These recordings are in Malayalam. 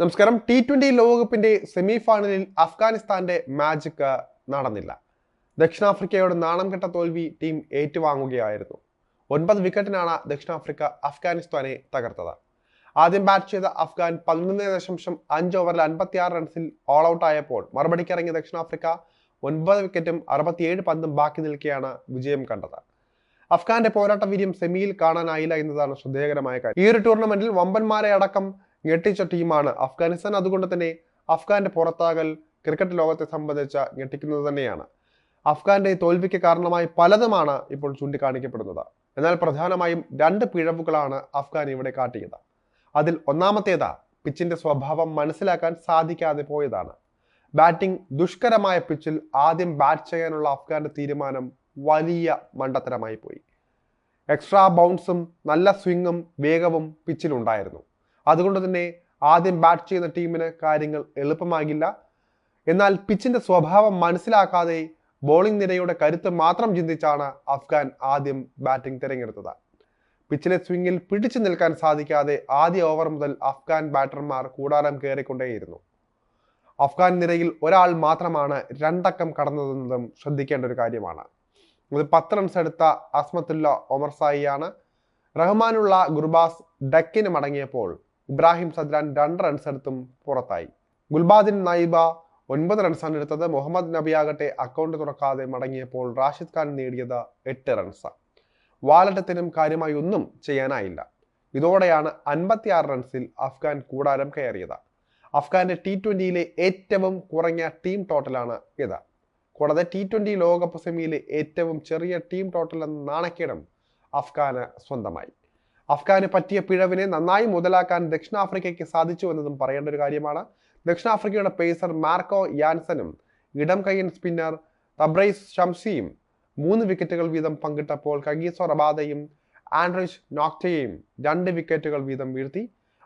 നമസ്കാരം. ടി ട്വന്റി ലോകകപ്പിന്റെ സെമി ഫൈനലിൽ അഫ്ഗാനിസ്ഥാന്റെ മാജിക് നടന്നില്ല. ദക്ഷിണാഫ്രിക്കയോട് നാണം കെട്ട തോൽവി ടീം ഏറ്റുവാങ്ങുകയായിരുന്നു. ഒൻപത് വിക്കറ്റിനാണ് ദക്ഷിണാഫ്രിക്ക അഫ്ഗാനിസ്ഥാനെ തകർത്തത്. ആദ്യം ബാറ്റ് ചെയ്ത അഫ്ഗാൻ പതിനൊന്ന് ദശാംശം അഞ്ച് ഓവറിൽ അൻപത്തിയാറ് റൺസിൽ ഓൾ ഔട്ട് ആയപ്പോൾ മറുപടിക്കിറങ്ങിയ ദക്ഷിണാഫ്രിക്ക ഒൻപത് വിക്കറ്റും അറുപത്തിയേഴ് പന്തും ബാക്കി നിൽക്കെയാണ് വിജയം കണ്ടത്. അഫ്ഗാന്റെ പോരാട്ട വീര്യം സെമിയിൽ കാണാനായില്ല എന്നതാണ് ശ്രദ്ധേയകരമായ കാര്യം. ഈ ഒരു ടൂർണമെന്റിൽ വമ്പന്മാരെ അടക്കം ഞെട്ടിച്ച ടീമാണ് അഫ്ഗാനിസ്ഥാൻ. അതുകൊണ്ട് തന്നെ അഫ്ഗാന്റെ പുറത്താകൽ ക്രിക്കറ്റ് ലോകത്തെ സംബന്ധിച്ച ഞെട്ടിക്കുന്നത് തന്നെയാണ്. അഫ്ഗാന്റെ തോൽവിക്ക് കാരണമായി പലതുമാണ് ഇപ്പോൾ ചൂണ്ടിക്കാണിക്കപ്പെടുന്നത്. എന്നാൽ പ്രധാനമായും രണ്ട് പിഴവുകളാണ് അഫ്ഗാൻ ഇവിടെ കാട്ടിയത്. അതിൽ ഒന്നാമത്തേതാ പിച്ചിന്റെ സ്വഭാവം മനസ്സിലാക്കാൻ സാധിക്കാതെ പോയതാണ്. ബാറ്റിംഗ് ദുഷ്കരമായ പിച്ചിൽ ആദ്യം ബാറ്റ് ചെയ്യാനുള്ള അഫ്ഗാന്റെ തീരുമാനം വലിയ മണ്ടത്തരമായി പോയി. എക്സ്ട്രാ ബൗൺസും നല്ല സ്വിങ്ങും വേഗവും പിച്ചിലുണ്ടായിരുന്നു അതുകൊണ്ട് തന്നെ ആദ്യം ബാറ്റ് ചെയ്യുന്ന ടീമിന് കാര്യങ്ങൾ എളുപ്പമാകില്ല. എന്നാൽ പിച്ചിന്റെ സ്വഭാവം മനസ്സിലാക്കാതെ ബോളിംഗ് നിരയുടെ കരുത്ത് മാത്രം ചിന്തിച്ചാണ് അഫ്ഗാൻ ആദ്യം ബാറ്റിംഗ് തിരഞ്ഞെടുത്തത്. പിച്ചിലെ സ്വിംഗിൽ പിടിച്ചു നിൽക്കാൻ സാധിക്കാതെ ആദ്യ ഓവർ മുതൽ അഫ്ഗാൻ ബാറ്റർമാർ കൂടാരം കയറിക്കൊണ്ടേയിരുന്നു. അഫ്ഗാൻ നിരയിൽ ഒരാൾ മാത്രമാണ് രണ്ടക്കം കടന്നതെന്നതും ശ്രദ്ധിക്കേണ്ട ഒരു കാര്യമാണ്. ഇത് പത്ത് റൺസ് എടുത്ത അസ്മത്തുല്ല ഒമർ സായിയാണ്. റഹ്മാനുള്ള ഗുർബാസ് ഡക്കിന് മടങ്ങിയപ്പോൾ ഇബ്രാഹിം സദ്രാൻ രണ്ട് റൺസ് എടുത്തും പുറത്തായി. ഗുൽബാദിൻ നൈബ ഒൻപത് റൺസാണ് എടുത്തത്. മുഹമ്മദ് നബി ആകട്ടെ അക്കൗണ്ട് തുറക്കാതെ മടങ്ങിയപ്പോൾ റാഷിദ് ഖാൻ നേടിയത് എട്ട് റൺസാണ് വാലറ്റത്തിനും കാര്യമായി ഒന്നും ചെയ്യാനായില്ല. ഇതോടെയാണ് അൻപത്തിയാറ് റൺസിൽ അഫ്ഗാൻ കൂടാരം കയറിയത്. അഫ്ഗാന്റെ ടി ട്വന്റിയിലെ ഏറ്റവും കുറഞ്ഞ ടീം ടോട്ടലാണ് ഇത്. കൂടാതെ ടി ട്വന്റി ലോകകപ്പ് സെമിയിലെ ഏറ്റവും ചെറിയ ടീം ടോട്ടൽ എന്ന നാണക്കേടും അഫ്ഗാന് സ്വന്തമായി. അഫ്ഗാന് പറ്റിയ പിഴവിനെ നന്നായി മുതലാക്കാൻ ദക്ഷിണാഫ്രിക്കയ്ക്ക് സാധിച്ചു എന്നതും പറയേണ്ട ഒരു കാര്യമാണ്. ദക്ഷിണാഫ്രിക്കയുടെ പേസർ മാർക്കോ യാൻസനും ഇടം കയ്യൻ സ്പിന്നർ തബ്രൈസ് ഷംസിയും മൂന്ന് വിക്കറ്റുകൾ വീതം പങ്കിട്ടപ്പോൾ കഗീസോ റബാദയും ആൻഡ്രിഷ് നോക്റ്റയെയും രണ്ട് വിക്കറ്റുകൾ വീതം വീഴ്ത്തി.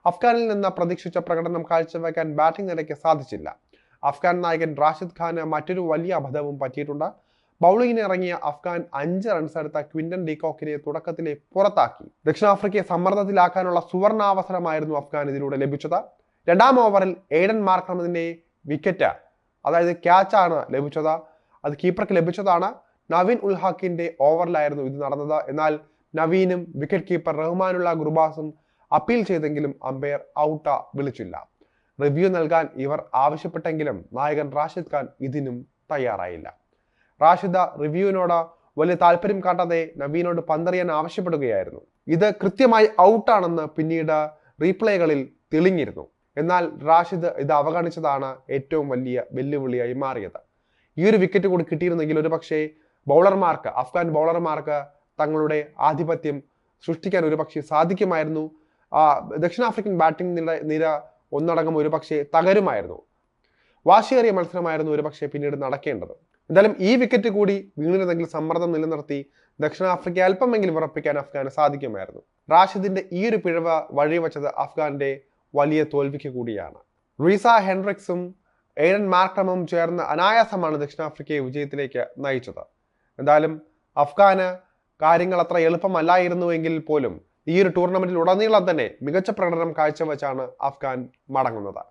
അഫ്ഗാനിൽ നിന്ന് പ്രതീക്ഷിച്ച പ്രകടനം കാഴ്ചവെക്കാൻ ബാറ്റിംഗ് നിരയ്ക്ക് സാധിച്ചില്ല. അഫ്ഗാൻ നായകൻ റാഷിദ് ഖാന് മറ്റൊരു വലിയ അബദ്ധവും പറ്റിയിട്ടുണ്ട്. ബൗളിങ്ങിന് ഇറങ്ങിയ അഫ്ഗാൻ അഞ്ച് റൺസ് എടുത്ത ക്വിന്റൻ ഡീകോക്കിനെ തുടക്കത്തിലെ പുറത്താക്കി. ദക്ഷിണാഫ്രിക്കയെ സമ്മർദ്ദത്തിലാക്കാനുള്ള സുവർണാവസരമായിരുന്നു അഫ്ഗാൻ ഇതിലൂടെ ലഭിച്ചത്. രണ്ടാം ഓവറിൽ എയ്ഡൻ മാർക്കണമതിന്റെ വിക്കറ്റ് അതായത് ക്യാച്ചാണ് ലഭിച്ചത്. അത് കീപ്പർക്ക് ലഭിച്ചതാണ്. നവീൻ ഉൽഹാക്കിന്റെ ഓവറിലായിരുന്നു ഇത് നടന്നത്. എന്നാൽ നവീനും വിക്കറ്റ് കീപ്പർ റഹ്മാനുള്ള ഗുർബാസും അപ്പീൽ ചെയ്തെങ്കിലും അമ്പയർ ഔട്ട വിളിച്ചില്ല. റിവ്യൂ നൽകാൻ ഇവർ ആവശ്യപ്പെട്ടെങ്കിലും നായകൻ റാഷിദ് ഖാൻ ഇതിനും തയ്യാറായില്ല. റാഷിദ റിവ്യൂവിനോട് വലിയ താല്പര്യം കാട്ടാതെ നവീനോട് പന്തറിയാൻ ആവശ്യപ്പെടുകയായിരുന്നു. ഇത് കൃത്യമായി ഔട്ടാണെന്ന് പിന്നീട് റീപ്ലേകളിൽ തെളിഞ്ഞിരുന്നു. എന്നാൽ റാഷിദ് ഇത് അവഗണിച്ചതാണ് ഏറ്റവും വലിയ വെല്ലുവിളിയായി മാറിയത്. ഈ ഒരു വിക്കറ്റ് കൂടി കിട്ടിയിരുന്നെങ്കിൽ ഒരു പക്ഷേ ബൗളർമാർക്ക് അഫ്ഗാൻ ബൗളർമാർക്ക് തങ്ങളുടെ ആധിപത്യം സൃഷ്ടിക്കാൻ ഒരു പക്ഷേ സാധിക്കുമായിരുന്നു ദക്ഷിണാഫ്രിക്കൻ ബാറ്റിംഗ് നില നിര ഒന്നടങ്കം ഒരു പക്ഷേ തകരുമായിരുന്നു. വാശിയേറിയ മത്സരമായിരുന്നു ഒരു പക്ഷേ പിന്നീട് നടക്കേണ്ടത്. എന്തായാലും ഈ വിക്കറ്റ് കൂടി വീണിരുന്നെങ്കിൽ സമ്മർദ്ദം നിലനിർത്തി ദക്ഷിണാഫ്രിക്ക അല്പമെങ്കിലും ഉറപ്പിക്കാൻ അഫ്ഗാന് സാധിക്കുമായിരുന്നു. റാഷിദിന്റെ ഈ ഒരു പിഴവ് വഴിവെച്ചത് അഫ്ഗാന്റെ വലിയ തോൽവിക്ക് കൂടിയാണ്. റീസ ഹെൻറിക്സും എയ്ഡൻ മാർക്രമും ചേർന്ന് അനായാസമാണ് ദക്ഷിണാഫ്രിക്കയെ വിജയത്തിലേക്ക് നയിച്ചത്. എന്തായാലും അഫ്ഗാന് കാര്യങ്ങൾ അത്ര എളുപ്പമല്ലായിരുന്നുവെങ്കിൽ പോലും ഈ ഒരു ടൂർണമെന്റിൽ ഉടനീളം തന്നെ മികച്ച പ്രകടനം കാഴ്ചവെച്ചാണ് അഫ്ഗാൻ മടങ്ങുന്നത്.